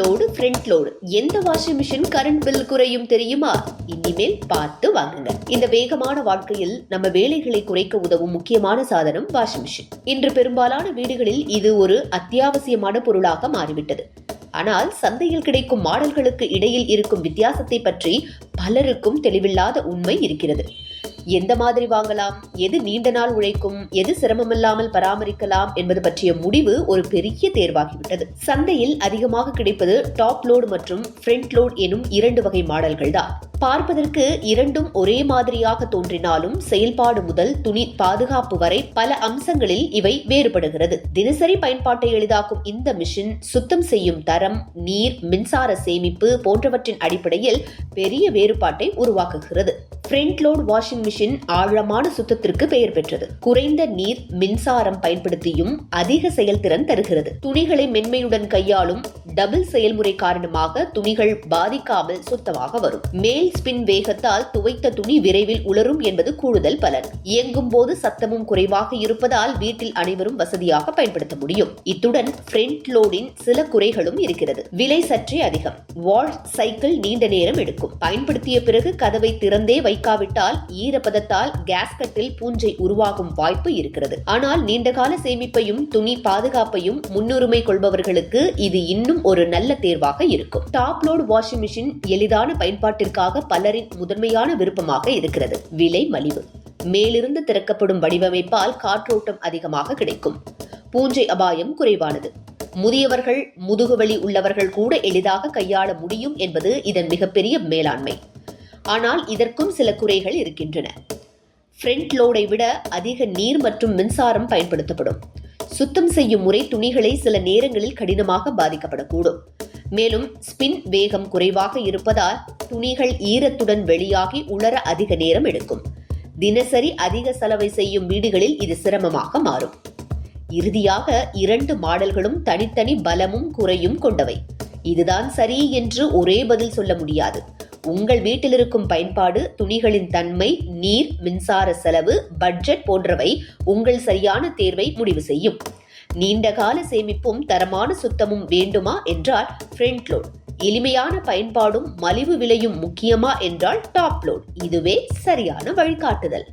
Load front load. எந்த washing machine current bill குறையும் தெரியுமா? இனிமேல் பார்த்து வாங்குங்க. இந்த வேகமான வாழ்க்கையில் நம்ம வேலைகளை குறைக்க உதவும் முக்கியமான சாதனம் வாஷிங் மிஷின் இன்று பெரும்பாலான வீடுகளில் இது ஒரு அத்தியாவசியமான பொருளாக மாறிவிட்டது. ஆனால் சந்தையில் கிடைக்கும் மாடல்களுக்கு இடையில் இருக்கும் வித்தியாசத்தை பற்றி பலருக்கும் தெளிவில்லாத உண்மை இருக்கிறது. எந்த மாதிரி வாங்கலாம்? எது நீண்ட நாள் உழைக்கும்? எது சிரமமில்லாமல் பராமரிக்கலாம்? என்பது பற்றிய முடிவு ஒரு பெரிய தேர்வாகிவிட்டது. சந்தையில் அதிகமாக கிடைப்பது டாப் லோடு மற்றும் ஃப்ரண்ட் லோடு எனும் இரண்டு வகை மாடல்கள் தான். பார்ப்பதற்கு இரண்டும் ஒரே மாதிரியாக தோன்றினாலும் செயல்பாடு முதல் துணி பாதுகாப்பு வரை பல அம்சங்களில் இவை வேறுபடுகிறது. தினசரி பயன்பாட்டை எளிதாக்கும் இந்த மிஷின் சுத்தம் செய்யும் தரம் நீர் மின்சார சேமிப்பு போன்றவற்றின் அடிப்படையில் பெரிய வேறுபாட்டை உருவாக்குகிறது. ஃப்ரண்ட் லோட் வாஷிங் மிஷின் ஆழமான சுத்தத்திற்கு பெயர் பெற்றது. குறைந்த நீர் மின்சாரம் பயன்படுத்தியும் அதிக செயல்திறன் தருகிறது. துணிகளை மென்மையுடன் கையாளும் டபுள் செயல்முறை காரணமாக துணிகள் பாதிக்காமல் சுத்தமாக வரும். மேல் ஸ்பின் வேகத்தால் துவைத்த துணி விரைவில் உலரும் என்பது கூடுதல் பலன். இயங்கும் போது சத்தமும் குறைவாக இருப்பதால் வீட்டில் அனைவரும் வசதியாக பயன்படுத்த முடியும். இத்துடன் ஃப்ரண்ட் லோடின் சில குறைகளும் இருக்கிறது. விலை சற்றே அதிகம். வால் சைக்கிள் நீண்ட நேரம் எடுக்கும். பயன்படுத்திய பிறகு கதவை திறந்தே வைக்காவிட்டால் ஈரப்பதத்தால் கேஸ்கட்டில் பூஞ்சை உருவாகும் வாய்ப்பு இருக்கிறது. ஆனால் நீண்டகால சேமிப்பையும் துணி பாதுகாப்பையும் முன்னுரிமை கொள்பவர்களுக்கு இது இன்னும் ஒரு நல்ல தேர்வாக இருக்கும். டாப் லோட் வாஷிங் மிஷின் எளிதான பயன்பாட்டிற்காக பலரின் முதன்மையான விருப்பமாக இருக்கிறது. விலை மலிவு. மேலிருந்து திறக்கப்படும் வடிவமைப்பால் காற்றோட்டம் அதிகமாக கிடைக்கும். பூஞ்சை அபாயம் குறைவானது. முதியவர்கள் முதுகுவலி உள்ளவர்கள் கூட எளிதாக கையாள முடியும் என்பது இதன் மிகப்பெரிய மேலாண்மை. ஆனால் இதற்கும் சில குறைகள் இருக்கின்றன. ஃப்ரண்ட் லோடை விட அதிக நீர் மற்றும் மின்சாரம் பயன்படுத்தப்படும். சுத்தம் செய்யும் முறை துணிகளை சில நேரங்களில் கடினமாக பாதிக்கப்படக்கூடும். மேலும் ஸ்பின் வேகம் குறைவாக இருப்பதால் துணிகள் ஈரத்துடன் வெளியாகி உலர அதிக நேரம் எடுக்கும். தினசரி அதிக செலவை செய்யும் வீடுகளில் இது சிரமமாக மாறும். இறுதியாக இரண்டு மாடல்களும் தனித்தனி பலமும் குறையும் கொண்டவை. இதுதான் சரி என்று ஒரே பதில் சொல்ல முடியாது. உங்கள் வீட்டில் இருக்கும் பயன்பாடு துணிகளின் தன்மை நீர் மின்சார செலவு பட்ஜெட் போன்றவை உங்கள் சரியான தேர்வை முடிவு செய்யும். நீண்டகால சேமிப்பும் தரமான சுத்தமும் வேண்டுமா என்றால் ஃப்ரண்ட் லோட் எளிமையான பயன்பாடும் மலிவு விலையும் முக்கியமா என்றால் டாப் லோட் இதுவே சரியான வழிகாட்டுதல்.